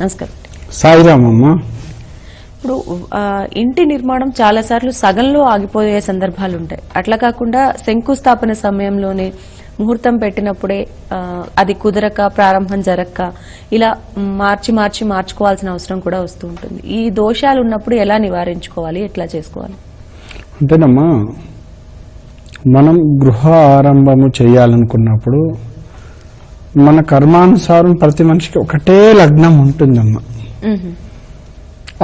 నమస్కారం. సాయిరామమ్మ. ఇప్పుడు ఇంటి నిర్మాణం చాలా సార్లు సగంలో ఆగిపోయే సందర్భాలు ఉంటాయి అట్లా కాకుండా శంకుస్థాపన సమయంలోనే ముహూర్తం పెట్టినప్పుడే అది కుదరక ప్రారంభం జరక్క ఇలా మార్చి మార్చి మార్చుకోవాల్సిన అవసరం కూడా వస్తూ ఉంటుంది. ఈ దోషాలు ఉన్నప్పుడు ఎలా నివారించుకోవాలి? ఎట్లా చేసుకోవాలి? అంతేనమ్మా. మనం గృహ ఆరంభము చేయాలనుకున్నప్పుడు మన కర్మానుసారం ప్రతి మనిషికి ఒకటే లగ్నం ఉంటుందమ్మా. మ్మ్.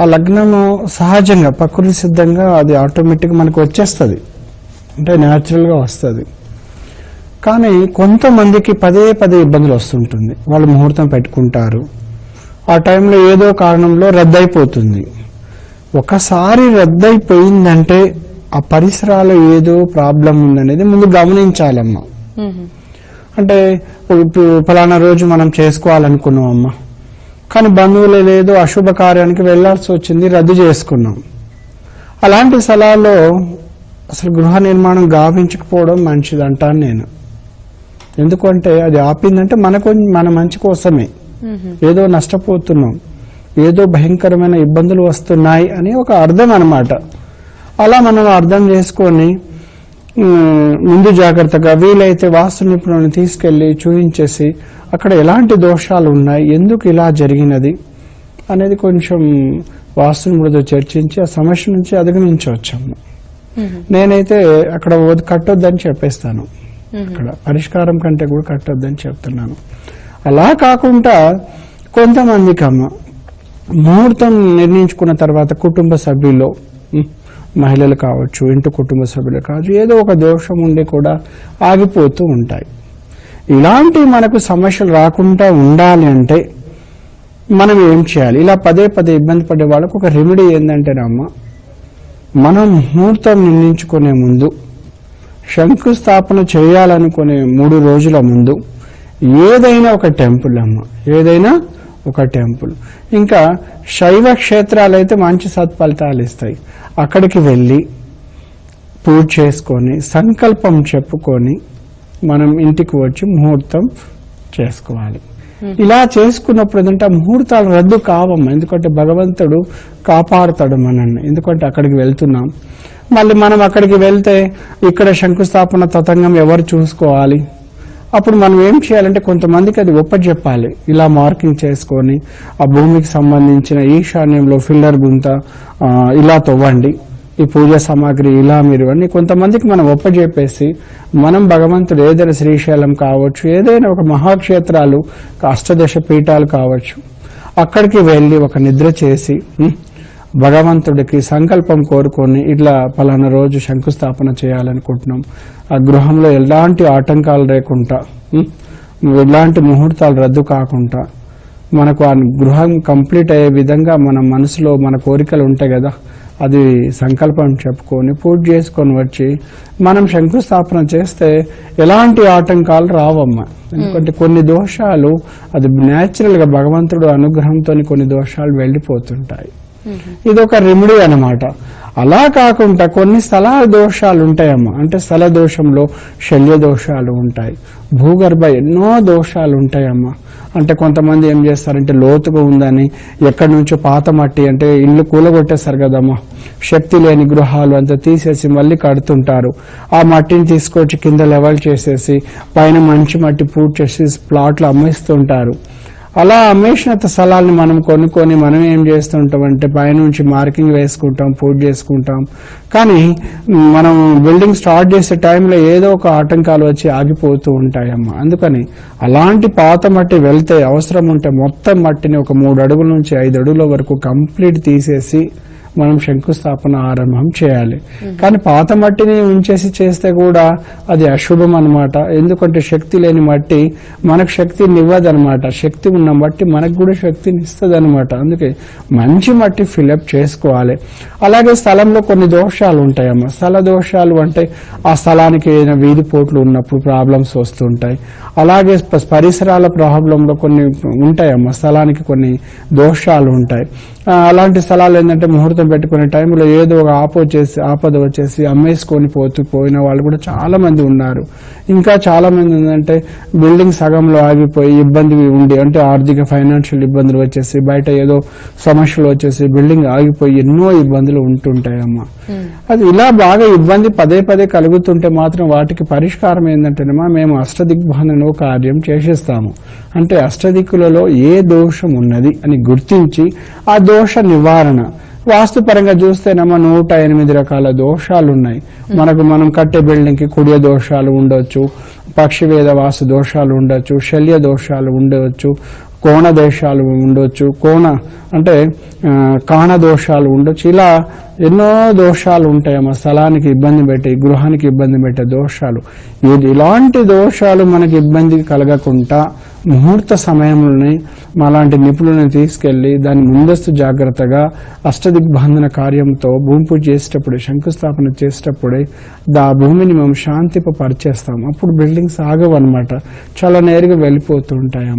ఆ లగ్నము సహజంగా ప్రకృతి సిద్ధంగా అది ఆటోమేటిక్ మనకు వచ్చేస్తుంది. అంటే న్యాచురల్గా వస్తుంది. కానీ కొంతమందికి పదే పదే ఇబ్బందులు వస్తుంటుంది. వాళ్ళు ముహూర్తం పెట్టుకుంటారు. ఆ టైంలో ఏదో కారణంలో రద్దయిపోతుంది. ఒకసారి రద్దయిపోయిందంటే ఆ పరిసరాలు ఏదో ప్రాబ్లం ఉందనేది ముందు గమనించాలమ్మా. మ్మ్. అంటే ఇప్పుడు ఫలానా రోజు మనం చేసుకోవాలనుకున్నాం అమ్మ కానీ బంధువులు లేదో అశుభ కార్యానికి వెళ్ళాల్సి వచ్చింది రద్దు చేసుకున్నాం. అలాంటి స్థలాల్లో అసలు గృహ నిర్మాణం గావించకపోవడం మంచిదంటాను నేను. ఎందుకంటే అది ఆపిందంటే మనకు మన మంచి కోసమే. ఏదో నష్టపోతున్నాం. ఏదో భయంకరమైన ఇబ్బందులు వస్తున్నాయి అని ఒక అర్థం అన్నమాట. అలా మనం అర్థం చేసుకొని ముందు జాగ్రత్తగా వీలైతే వాస్తు నిపుణులను తీసుకెళ్ళి చూయించేసి అక్కడ ఎలాంటి దోషాలు ఉన్నాయి ఎందుకు ఇలా జరిగినది అనేది కొంచెం వాస్తు నిపుణులతో చర్చించి ఆ సమస్య నుంచి అధిగమించవచ్చమ్మ మ్మ్. నేనైతే అక్కడ కట్టొద్దని చెప్పేస్తాను. అక్కడ పరిష్కారం కంటే కూడా కట్టొద్దని చెప్తున్నాను అలా కాకుండా కొంతమందికి అమ్మ ముహూర్తం నిర్ణయించుకున్న తర్వాత కుటుంబ సభ్యుల్లో మహిళలు కావచ్చు ఇంటి కుటుంబ సభ్యులు కావచ్చు ఏదో ఒక దోషం ఉండి కూడా ఆగిపోతూ ఉంటాయి. ఇలాంటి మనకు సమస్యలు రాకుండా ఉండాలి అంటే మనం ఏం చేయాలి? ఇలా పదే పదే ఇబ్బంది పడే వాళ్ళకు ఒక రెమెడీ ఏంటంటేనమ్మ మనం ముహూర్తం నిర్ణయించుకునే ముందు శంకుస్థాపన చేయాలనుకునే మూడు రోజుల ముందు ఏదైనా ఒక టెంపుల్ అమ్మ ఏదైనా ఒక టెంపుల్. ఇంకా శైవ క్షేత్రాలు అయితే మంచి సత్ఫలితాలు ఇస్తాయి. అక్కడికి వెళ్ళి పూజ చేసుకొని సంకల్పం చెప్పుకొని మనం ఇంటికి వచ్చి ముహూర్తం చేసుకోవాలి. ఇలా చేసుకున్నప్పుడు ఏంటంటే ఆ ముహూర్తాలు రద్దు కావమ్మ. ఎందుకంటే భగవంతుడు కాపాడుతాడు మనల్ని. ఎందుకంటే అక్కడికి వెళ్తున్నాం. మళ్ళీ మనం అక్కడికి వెళ్తే ఇక్కడ శంకుస్థాపన తతంగం ఎవరు చూసుకోవాలి? అప్పుడు మనం ఏం చేయాలంటే కొంతమందికి అది ఒప్పచెప్పాలి ఇలా మార్కింగ్ చేసుకొని ఆ భూమికి సంబంధించిన ఈశాన్యంలో ఫిల్లర్ గుంత ఇలా తవ్వండి. ఈ పూజ సామాగ్రి ఇలా మీరు అని కొంతమందికి మనం ఒప్పజెప్పేసి మనం భగవంతుడు ఏదైనా శ్రీశైలం కావచ్చు ఏదైనా ఒక మహాక్షేత్రాలు అష్టదశ పీఠాలు కావచ్చు అక్కడికి వెళ్ళి ఒక నిద్ర చేసి భగవంతుడికి సంకల్పం కోరుకొని ఇట్లా పలానా రోజు శంకుస్థాపన చేయాలనుకుంటున్నాం. ఆ గృహంలో ఎలాంటి ఆటంకాలు లేకుండా ఎలాంటి ముహూర్తాలు రద్దు కాకుండా మనకు ఆ గృహం కంప్లీట్ అయ్యే విధంగా మన మనసులో మన కోరికలు ఉంటాయి కదా అది సంకల్పం చెప్పుకొని పూజ చేసుకొని వచ్చి మనం శంకుస్థాపన చేస్తే ఎలాంటి ఆటంకాలు రావమ్మ. ఎందుకంటే కొన్ని దోషాలు అది న్యాచురల్గా భగవంతుడు అనుగ్రహంతో కొన్ని దోషాలు వెళ్ళిపోతుంటాయి. ఇది ఒక రెమెడీ అన్నమాట. అలా కాకుండా కొన్ని స్థల దోషాలు ఉంటాయమ్మా. అంటే స్థల దోషంలో శల్య దోషాలు ఉంటాయి. భూగర్భ ఎన్నో దోషాలు ఉంటాయమ్మా. అంటే కొంతమంది ఏం చేస్తారంటే లోతుగా ఉందని ఎక్కడి నుంచో పాత మట్టి అంటే ఇల్లు కూలగొట్టేస్తారు కదమ్మా. శక్తి లేని గృహాలు అంతా తీసేసి మళ్ళీ కడుతుంటారు. ఆ మట్టిని తీసుకొచ్చి కింద లెవెల్ చేసేసి పైన మంచి మట్టి పూర్తి చేసి ప్లాట్లు అమ్మేస్తుంటారు. అలా అమ్మేసిన స్థలాల్ని మనం కొనుక్కొని మనం ఏం చేస్తుంటాం అంటే పైనుంచి మార్కింగ్ వేసుకుంటాం పూజ చేసుకుంటాం. కానీ మనం బిల్డింగ్ స్టార్ట్ చేసే టైంలో ఏదో ఒక ఆటంకాలు వచ్చి ఆగిపోతూ ఉంటాయమ్మ. అందుకని అలాంటి పాత మట్టి వెళ్తే అవసరం ఉంటే మొత్తం మట్టిని ఒక మూడు అడుగుల నుంచి ఐదు అడుగుల వరకు కంప్లీట్ తీసేసి మనం శంకుస్థాపన ఆరంభం చేయాలి. కానీ పాత మట్టిని ఉంచేసి చేస్తే కూడా అది అశుభం అనమాట ఎందుకంటే శక్తి లేని మట్టి మనకు శక్తిని ఇవ్వదన్నమాట. శక్తి ఉన్న మట్టి మనకు కూడా శక్తిని ఇస్తుంది అనమాట అందుకే మంచి మట్టి ఫిలప్ చేసుకోవాలి. అలాగే స్థలంలో కొన్ని దోషాలు ఉంటాయమ్మ. స్థల దోషాలు అంటే ఆ స్థలానికి ఏదైనా వీధి పోట్లు ఉన్నప్పుడు ప్రాబ్లమ్స్ వస్తుంటాయి. అలాగే పరిసరాల ప్రాబ్లంలో కొన్ని ఉంటాయమ్మా. స్థలానికి కొన్ని దోషాలు ఉంటాయి. అలాంటి స్థలాలు ఏంటంటే ముహూర్తం పెట్టుకునే టైంలో ఏదో ఒక ఆప వచ్చేసి ఆపద వచ్చేసి అమ్మేసుకొని పోతూ పోయిన వాళ్ళు కూడా చాలా మంది ఉన్నారు. ఇంకా చాలా మంది ఏంటంటే బిల్డింగ్ సగంలో ఆగిపోయి ఇబ్బంది ఉండి అంటే ఆర్థిక ఫైనాన్షియల్ ఇబ్బందులు వచ్చేసి బయట ఏదో సమస్యలు వచ్చేసి బిల్డింగ్ ఆగిపోయి ఎన్నో ఇబ్బందులు ఉంటుంటాయమ్మా. అది ఇలా బాగా ఇబ్బంది పదే పదే కలుగుతుంటే మాత్రం వాటికి పరిష్కారం ఏంటంటేనమ్మా మేము అష్టదిగ్బంధనలో కార్యం చేసేస్తాము. అంటే అష్టదిక్కులలో ఏ దోషం ఉన్నది అని గుర్తించి ఆ దోష నివారణ. వాస్తుపరంగా చూస్తేనమ్మా నూట ఎనిమిది రకాల దోషాలు ఉన్నాయి మనకు మనం కట్టే బిల్డింగ్కి కుడియ దోషాలు ఉండొచ్చు పక్షివేద వాసు దోషాలు ఉండొచ్చు శల్య దోషాలు ఉండవచ్చు కోణ దోషాలు ఉండొచ్చు. కోణ అంటే కాణ దోషాలు ఉండొచ్చు. ఇలా ఎన్నో దోషాలు ఉంటాయమ్మా స్థలానికి ఇబ్బంది పెట్టే గృహానికి ఇబ్బంది పెట్టే దోషాలు. ఇది ఇలాంటి దోషాలు మనకి ఇబ్బంది కలగకుండా ముహూర్త సమయంలోని అలాంటి నిపుణులను తీసుకెళ్ళి దాని ముందస్తు జాగ్రత్తగా అష్టదిగ్బంధన కార్యంతో భూమి పూజ చేసేటప్పుడే శంకుస్థాపన చేసేటప్పుడే దా భూమిని మేము శాంతిపరిచేస్తాం అప్పుడు బిల్డింగ్స్ ఆగవు అనమాట చాలా నేరుగా వెళ్ళిపోతుంటాయమ్మా